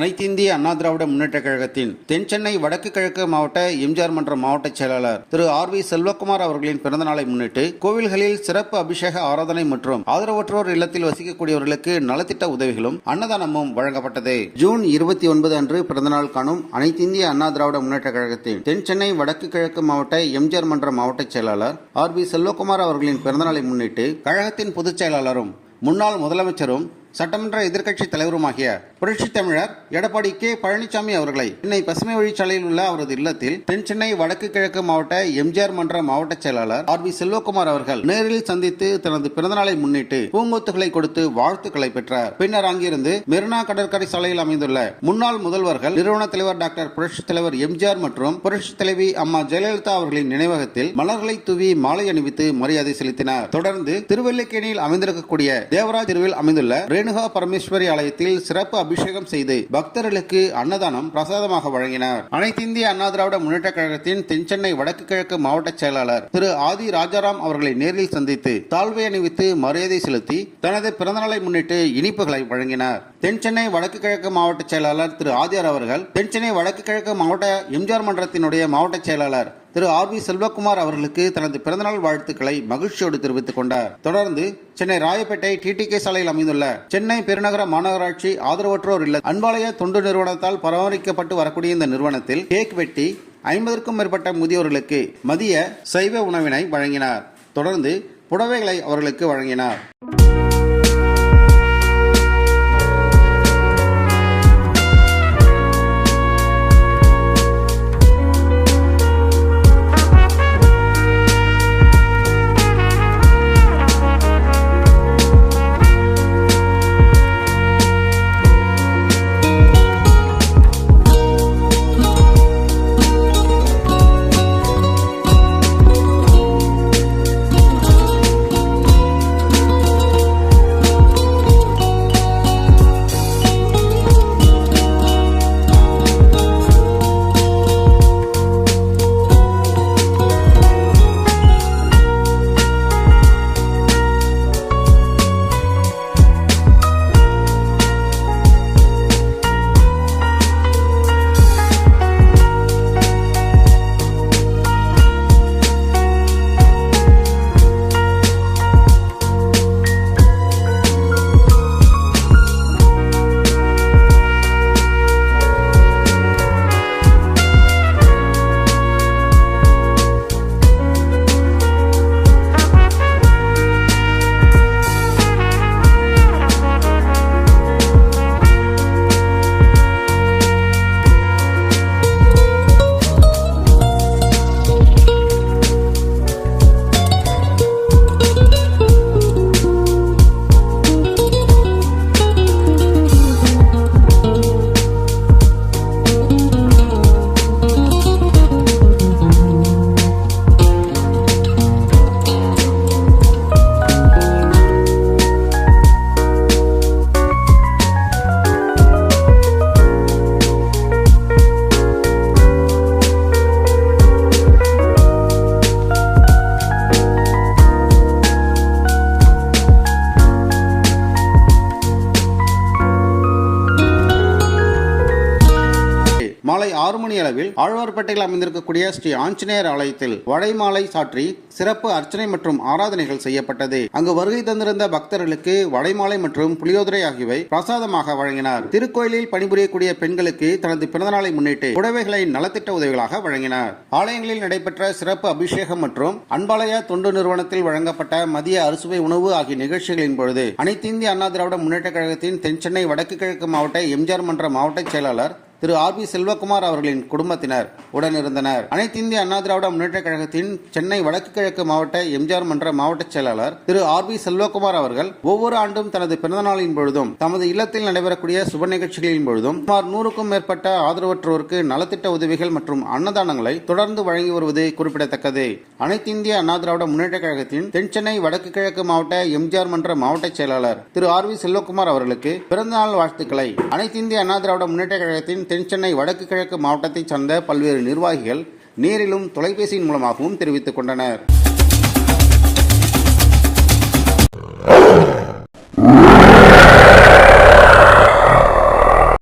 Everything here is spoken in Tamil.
அனைத்து இந்திய அண்ணா திராவிட முன்னேற்ற கழகத்தின் தென் சென்னை வடக்கு கிழக்கு மாவட்ட எம்ஜிஆர் மன்ற மாவட்ட செயலாளர் திரு ஆர் வி செல்வகுமார் அவர்களின் பிறந்த நாளை முன்னிட்டு கோவில்களில் சிறப்பு அபிஷேக ஆராதனை மற்றும் ஆதரவற்றோர் இல்லத்தில் வசிக்கக்கூடியவர்களுக்கு நலத்திட்ட உதவிகளும் அன்னதானமும் வழங்கப்பட்டது. ஜூன் இருபத்தி ஒன்பது அன்று பிறந்தநாள் காணும் அனைத்திந்திய அண்ணா திராவிட முன்னேற்ற கழகத்தின் தென் சென்னை வடக்கு கிழக்கு மாவட்ட எம்ஜிஆர் மன்ற மாவட்ட செயலாளர் ஆர் வி செல்வகுமார் அவர்களின் பிறந்தநாளை முன்னிட்டு கழகத்தின் பொதுச் செயலாளரும் முன்னாள் முதலமைச்சரும் சட்டமன்ற எதிர்க்கட்சித் தலைவருமாகிய புரட்சி தமிழர் எடப்பாடி கே பழனிசாமி அவர்களை சென்னை பசுமை வழிச்சாலையில் உள்ள அவரது இல்லத்தில் தென் சென்னை வடக்கு கிழக்கு மாவட்ட எம்ஜிஆர் மன்ற மாவட்ட செயலாளர் ஆர் வி செல்வகுமார் அவர்கள் நேரில் சந்தித்து தனது பிறந்தநாளை முன்னிட்டு பூங்கொத்துகளை கொடுத்து வாழ்த்துக்களை பெற்றார். பின்னர் அங்கிருந்து மெரினா கடற்கரை சாலையில் அமைந்துள்ள முன்னாள் முதல்வர்கள் நிறுவன தலைவர் டாக்டர் புரட்சி தலைவர் எம்ஜிஆர் மற்றும் புரட்சி தலைவி அம்மா ஜெயலலிதா அவர்களின் நினைவகத்தில் மலர்களை தூவி மாலை அணிவித்து மரியாதை செலுத்தினார். தொடர்ந்து திருவல்லிக்கேணியில் அமைந்திருக்கக்கூடிய தேவராஜ் தெருவில் அமைந்துள்ள ரேணுகா பரமேஸ்வரி ஆலயத்தில் சிறப்பு அபிஷேகம் செய்து பக்தர்களுக்கு அன்னதானம் பிரசாதமாக வழங்கினார். அனைத்து இந்திய அண்ணா திராவிட முன்னேற்ற கழகத்தின் தென்சென்னை வடக்கு கிழக்கு மாவட்ட செயலாளர் திரு ஆதி ராஜாராம் அவர்களை நேரில் சந்தித்து தாழ்வை அணிவித்து மரியாதை செலுத்தி தனது பிறந்தநாளை முன்னிட்டு இனிப்புகளை வழங்கினார். தென்சென்னை வடக்கு கிழக்கு மாவட்ட செயலாளர் திரு ஆதியார் அவர்கள் தென்சென்னை வடக்கு கிழக்கு மாவட்ட எம்ஜிஆர் மன்றத்தினுடைய மாவட்ட செயலாளர் திரு ஆர் வி செல்வகுமார் அவர்களுக்கு தனது பிறந்தநாள் வாழ்த்துக்களை மகிழ்ச்சியோடு தெரிவித்துக் கொண்டார். தொடர்ந்து சென்னை ராயப்பேட்டை டிடிகே சாலையில் அமைந்துள்ள சென்னை பெருநகர மாநகராட்சி ஆதரவற்றோர் இல்ல அன்பாலய தொண்டு நிறுவனத்தால் பராமரிக்கப்பட்டு வரக்கூடிய இந்த நிறுவனத்தில் கேக் வெட்டி ஐம்பதற்கும் மேற்பட்ட முதியோர்களுக்கு மதிய சைவ உணவினை வழங்கினார். தொடர்ந்து புடவைகளை அவர்களுக்கு வழங்கினார். காலை ஆறு மணி அளவில் ஆழ்வார்பேட்டையில் அமைந்திருக்கக்கூடிய ஸ்ரீ ஆஞ்சநேயர் ஆலயத்தில் வடைமாலை சாற்றி சிறப்பு அர்ச்சனை மற்றும் ஆராதனைகள் செய்யப்பட்டது. அங்கு வருகை தந்திருந்த பக்தர்களுக்கு வடைமாலை மற்றும் புளியோதரை ஆகியவை பிரசாதமாக வழங்கினார். திருக்கோயிலில் பணிபுரியக்கூடிய பெண்களுக்கு தனது பிறந்தநாளை முன்னிட்டு புடவைகளை நலத்திட்ட உதவிகளாக வழங்கினார். ஆலயங்களில் நடைபெற்ற சிறப்பு அபிஷேகம் மற்றும் அன்பாலய தொண்டு நிறுவனத்தில் வழங்கப்பட்ட மதிய அறுசுவை உணவு ஆகிய நிகழ்ச்சிகளின் பொழுது அனைத்து இந்திய அண்ணா திராவிட முன்னேற்ற கழகத்தின் தென்சென்னை வடக்கு கிழக்கு மாவட்ட எம்ஜிஆர் மன்ற மாவட்ட செயலாளர் திரு ஆர் பி செல்வகுமார் அவர்களின் குடும்பத்தினர் உடனிருந்தனர். அனைத்து இந்திய அண்ணா திராவிட முன்னேற்ற கழகத்தின் சென்னை வடக்கு கிழக்கு மாவட்ட எம்ஜிஆர் மன்ற மாவட்ட செயலாளர் திரு ஆர் பி செல்வகுமார் அவர்கள் ஒவ்வொரு ஆண்டும் தனது பிறந்த நாளின் பொழுதும் தமது இல்லத்தில் நடைபெறக்கூடிய சுப நிகழ்ச்சிகளின் பொழுதும் சுமார் நூறுக்கும் மேற்பட்ட ஆதரவற்றோருக்கு நலத்திட்ட உதவிகள் மற்றும் அன்னதானங்களை தொடர்ந்து வழங்கி வருவது குறிப்பிடத்தக்கது. அனைத்து இந்திய அண்ணா திராவிட முன்னேற்ற கழகத்தின் தென்சென்னை வடக்கு கிழக்கு மாவட்ட எம்ஜிஆர் மன்ற மாவட்ட செயலாளர் திரு ஆர் வி செல்வகுமார் அவர்களுக்கு பிறந்தநாள் வாழ்த்துக்களை. அனைத்து இந்திய அண்ணா திராவிட முன்னேற்ற கழகத்தின் தென்சென்னை வடக்கு கிழக்கு மாவட்டத்தைச் சார்ந்த பல்வேறு நிர்வாகிகள் நேரிலும் தொலைபேசியின் மூலமாகவும் தெரிவித்துக் கொண்டனர்.